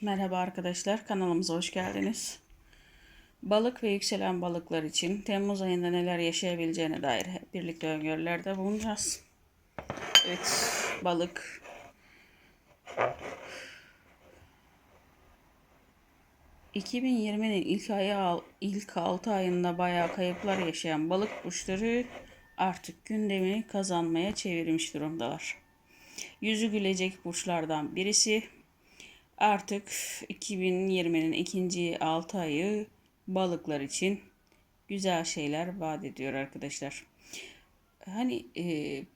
Merhaba arkadaşlar, kanalımıza hoş geldiniz. Balık ve yükselen balıklar için Temmuz ayında neler yaşayabileceğine dair birlikte öngörülerde bulunacağız. Evet, balık. ...2020'nin ilk ayı ilk 6 ayında bayağı kayıplar yaşayan balık burçları artık gündemini kazanmaya çevirmiş durumdalar. Yüzü gülecek burçlardan birisi Artık 2020'nin ikinci 6 ayı balıklar için güzel şeyler vaat ediyor arkadaşlar. Hani e,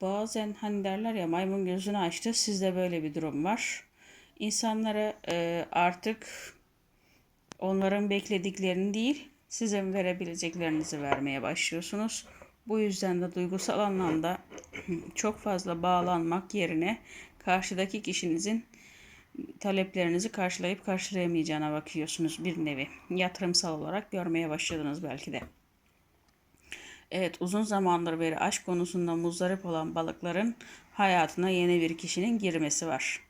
bazen hani derler ya maymun gözünü açtı sizde böyle bir durum var. İnsanlara e, artık onların beklediklerini değil sizin verebileceklerinizi vermeye başlıyorsunuz. Bu yüzden de duygusal anlamda çok fazla bağlanmak yerine karşıdaki kişinizin taleplerinizi karşılayıp karşılayamayacağına bakıyorsunuz bir nevi. Yatırımsal olarak görmeye başladınız belki de. Evet uzun zamandır beri aşk konusunda muzdarip olan balıkların hayatına yeni bir kişinin girmesi var.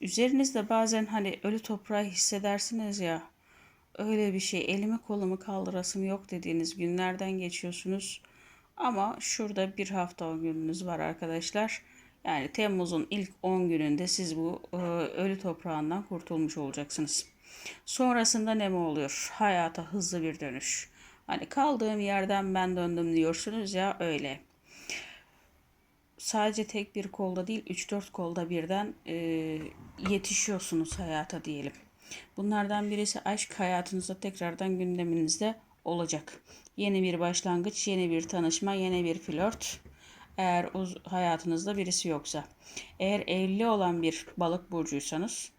Üzerinizde bazen hani ölü toprağı hissedersiniz ya öyle bir şey elimi kolumu kaldırasım yok dediğiniz günlerden geçiyorsunuz. Ama şurada bir hafta 10 gününüz var arkadaşlar. Yani Temmuz'un ilk 10 gününde siz bu e, ölü toprağından kurtulmuş olacaksınız. Sonrasında ne mi oluyor? Hayata hızlı bir dönüş. Hani kaldığım yerden ben döndüm diyorsunuz ya öyle. Sadece tek bir kolda değil 3-4 kolda birden e, yetişiyorsunuz hayata diyelim. Bunlardan birisi aşk hayatınızda tekrardan gündeminizde olacak. Yeni bir başlangıç, yeni bir tanışma, yeni bir flört. Eğer uz- hayatınızda birisi yoksa. Eğer evli olan bir balık burcuysanız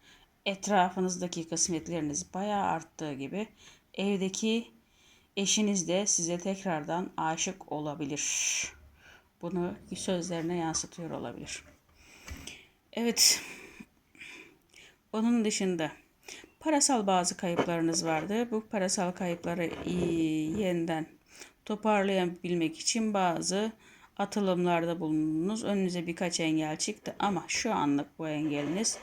etrafınızdaki kısmetleriniz bayağı arttığı gibi evdeki eşiniz de size tekrardan aşık olabilir. Bunu sözlerine yansıtıyor olabilir. Evet. Onun dışında Parasal bazı kayıplarınız vardı. Bu parasal kayıpları yeniden toparlayabilmek için bazı atılımlarda bulundunuz. Önünüze birkaç engel çıktı ama şu anlık bu engeliniz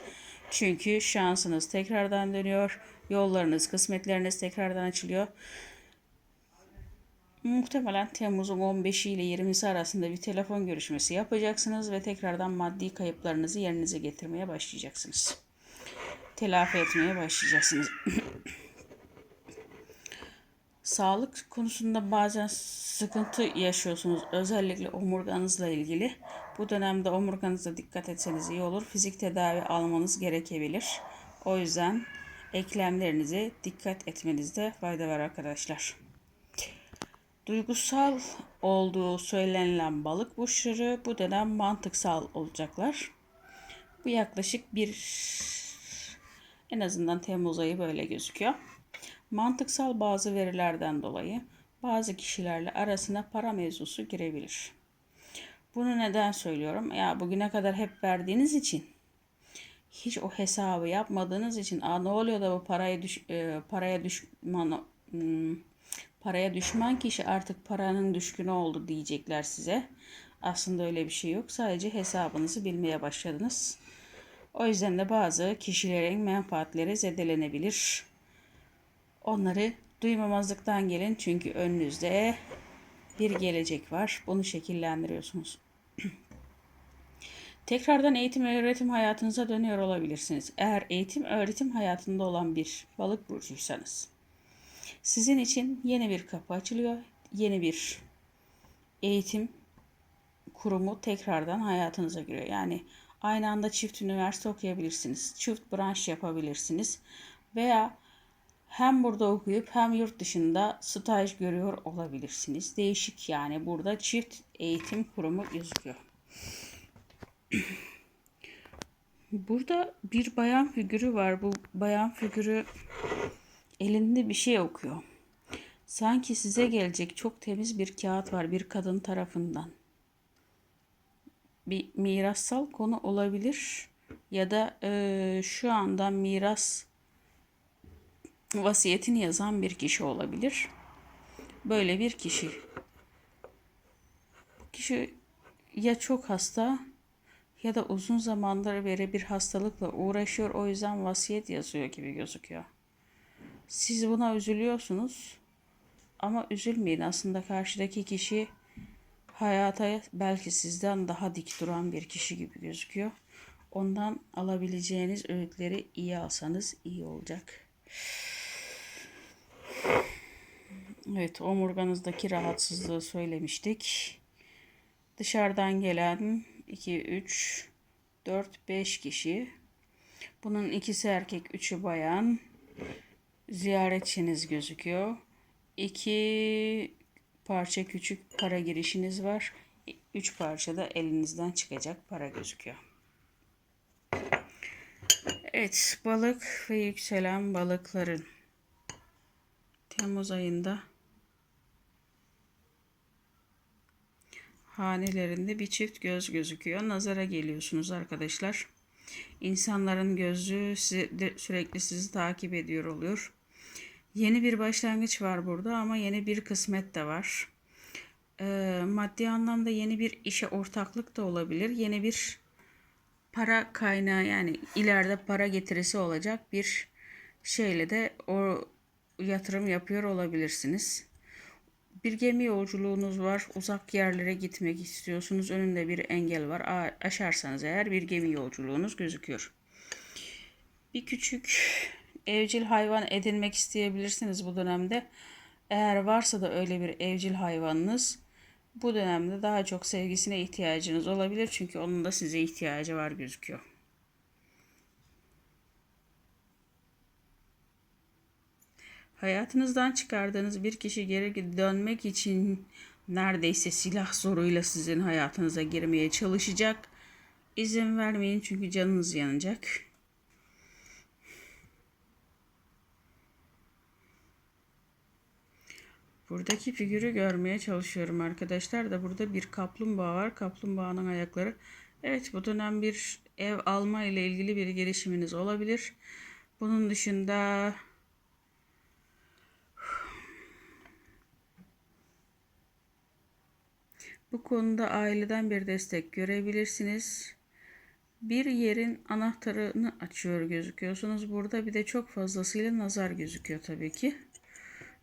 çünkü şansınız tekrardan dönüyor. Yollarınız, kısmetleriniz tekrardan açılıyor. Muhtemelen Temmuz'un 15'i ile 20'si arasında bir telefon görüşmesi yapacaksınız ve tekrardan maddi kayıplarınızı yerinize getirmeye başlayacaksınız telafi etmeye başlayacaksınız. Sağlık konusunda bazen sıkıntı yaşıyorsunuz. Özellikle omurganızla ilgili. Bu dönemde omurganıza dikkat etseniz iyi olur. Fizik tedavi almanız gerekebilir. O yüzden eklemlerinize dikkat etmenizde fayda var arkadaşlar. Duygusal olduğu söylenilen balık burçları bu dönem mantıksal olacaklar. Bu yaklaşık bir en azından Temmuz ayı böyle gözüküyor. Mantıksal bazı verilerden dolayı bazı kişilerle arasına para mevzusu girebilir. Bunu neden söylüyorum? Ya bugüne kadar hep verdiğiniz için hiç o hesabı yapmadığınız için Aa, ne oluyor da bu paraya düş, e, paraya düşman hmm, paraya düşman kişi artık paranın düşkünü oldu diyecekler size. Aslında öyle bir şey yok. Sadece hesabınızı bilmeye başladınız. O yüzden de bazı kişilerin menfaatleri zedelenebilir. Onları duymamazlıktan gelin çünkü önünüzde bir gelecek var. Bunu şekillendiriyorsunuz. Tekrardan eğitim ve öğretim hayatınıza dönüyor olabilirsiniz. Eğer eğitim öğretim hayatında olan bir balık burcuysanız. Sizin için yeni bir kapı açılıyor. Yeni bir eğitim kurumu tekrardan hayatınıza giriyor. Yani Aynı anda çift üniversite okuyabilirsiniz. Çift branş yapabilirsiniz. Veya hem burada okuyup hem yurt dışında staj görüyor olabilirsiniz. Değişik yani burada çift eğitim kurumu gözüküyor. Burada bir bayan figürü var. Bu bayan figürü elinde bir şey okuyor. Sanki size gelecek çok temiz bir kağıt var bir kadın tarafından bir mirassal konu olabilir ya da e, şu anda miras vasiyetini yazan bir kişi olabilir. Böyle bir kişi. Bu kişi ya çok hasta ya da uzun zamandır beri bir hastalıkla uğraşıyor o yüzden vasiyet yazıyor gibi gözüküyor. Siz buna üzülüyorsunuz ama üzülmeyin aslında karşıdaki kişi hayata belki sizden daha dik duran bir kişi gibi gözüküyor. Ondan alabileceğiniz öğütleri iyi alsanız iyi olacak. Evet, omurganızdaki rahatsızlığı söylemiştik. Dışarıdan gelen 2, 3, 4, 5 kişi. Bunun ikisi erkek, üçü bayan. Ziyaretçiniz gözüküyor. İki parça küçük para girişiniz var. Üç parça da elinizden çıkacak para gözüküyor. Evet, balık ve yükselen balıkların Temmuz ayında hanelerinde bir çift göz gözüküyor. Nazara geliyorsunuz arkadaşlar. İnsanların gözü sürekli sizi takip ediyor oluyor. Yeni bir başlangıç var burada ama yeni bir kısmet de var. Ee, maddi anlamda yeni bir işe ortaklık da olabilir. Yeni bir para kaynağı yani ileride para getirisi olacak bir şeyle de o yatırım yapıyor olabilirsiniz. Bir gemi yolculuğunuz var. Uzak yerlere gitmek istiyorsunuz. Önünde bir engel var. Aşarsanız eğer bir gemi yolculuğunuz gözüküyor. Bir küçük evcil hayvan edinmek isteyebilirsiniz bu dönemde. Eğer varsa da öyle bir evcil hayvanınız bu dönemde daha çok sevgisine ihtiyacınız olabilir. Çünkü onun da size ihtiyacı var gözüküyor. Hayatınızdan çıkardığınız bir kişi geri dönmek için neredeyse silah zoruyla sizin hayatınıza girmeye çalışacak. İzin vermeyin çünkü canınız yanacak. Buradaki figürü görmeye çalışıyorum arkadaşlar da burada bir kaplumbağa var. Kaplumbağanın ayakları. Evet bu dönem bir ev alma ile ilgili bir girişiminiz olabilir. Bunun dışında bu konuda aileden bir destek görebilirsiniz. Bir yerin anahtarını açıyor gözüküyorsunuz. Burada bir de çok fazlasıyla nazar gözüküyor tabii ki.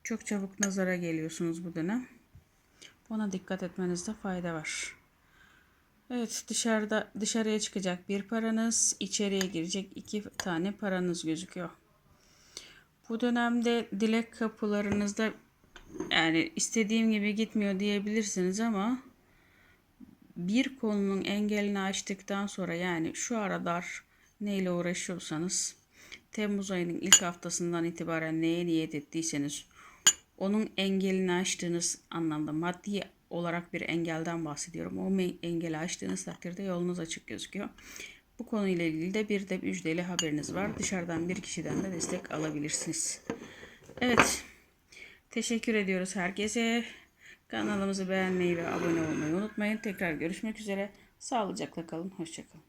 Çok çabuk nazara geliyorsunuz bu dönem. Ona dikkat etmenizde fayda var. Evet dışarıda dışarıya çıkacak bir paranız, içeriye girecek iki tane paranız gözüküyor. Bu dönemde dilek kapılarınızda yani istediğim gibi gitmiyor diyebilirsiniz ama bir konunun engelini açtıktan sonra yani şu aralar neyle uğraşıyorsanız Temmuz ayının ilk haftasından itibaren neye niyet ettiyseniz onun engelini aştığınız anlamda maddi olarak bir engelden bahsediyorum. O engeli aştığınız takdirde yolunuz açık gözüküyor. Bu konuyla ilgili de bir de müjdeli haberiniz var. Dışarıdan bir kişiden de destek alabilirsiniz. Evet. Teşekkür ediyoruz herkese. Kanalımızı beğenmeyi ve abone olmayı unutmayın. Tekrar görüşmek üzere. Sağlıcakla kalın. Hoşçakalın.